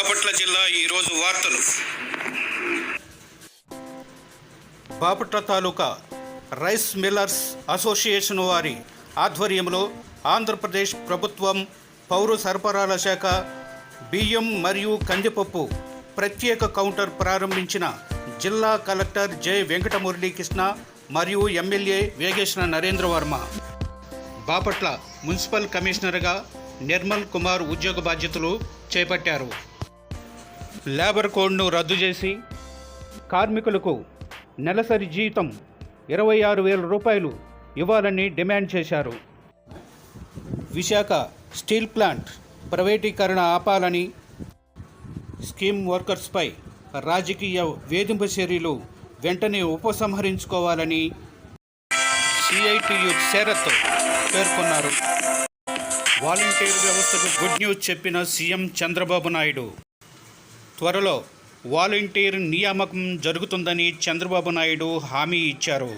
బాపట్ల జిల్లా ఈరోజు వార్తలు. Bapatla taluka rice millers association వారి ఆధ్వర్యంలో ఆంధ్రప్రదేశ్ ప్రభుత్వం పౌర సరఫరాల శాఖ బియ్యం మరియు కందిపప్పు ప్రత్యేక కౌంటర్ ప్రారంభించిన జిల్లా కలెక్టర్ జె. వెంకటమురళీకృష్ణ మరియు ఎమ్మెల్యే వేగేశ్వర నరేంద్ర వర్మ బాపట్ల మున్సిపల్ కమిషనర్గా నిర్మల్ కుమార్ ఉద్యోగ బాధ్యతలు చేపట్టారు. లేబర్ కోడ్ను రద్దు చేసి కార్మికులకు నెలసరి జీతం ఇరవై ఆరు వేల రూపాయలు ఇవ్వాలని డిమాండ్ చేశారు. విశాఖ స్టీల్ ప్లాంట్ ప్రైవేటీకరణ ఆపాలని స్కీమ్ వర్కర్స్పై రాజకీయ వేధింపు చర్యలు వెంటనే ఉపసంహరించుకోవాలని సిఐటియు శరత్ పేర్కొన్నారు. వాలంటీర్ వ్యవస్థకు గుడ్ న్యూస్ చెప్పిన సీఎం చంద్రబాబు నాయుడు. త్వరలో వాలంటీర్ నియామకం జరుగుతుందని చంద్రబాబు నాయుడు హామీ ఇచ్చారు.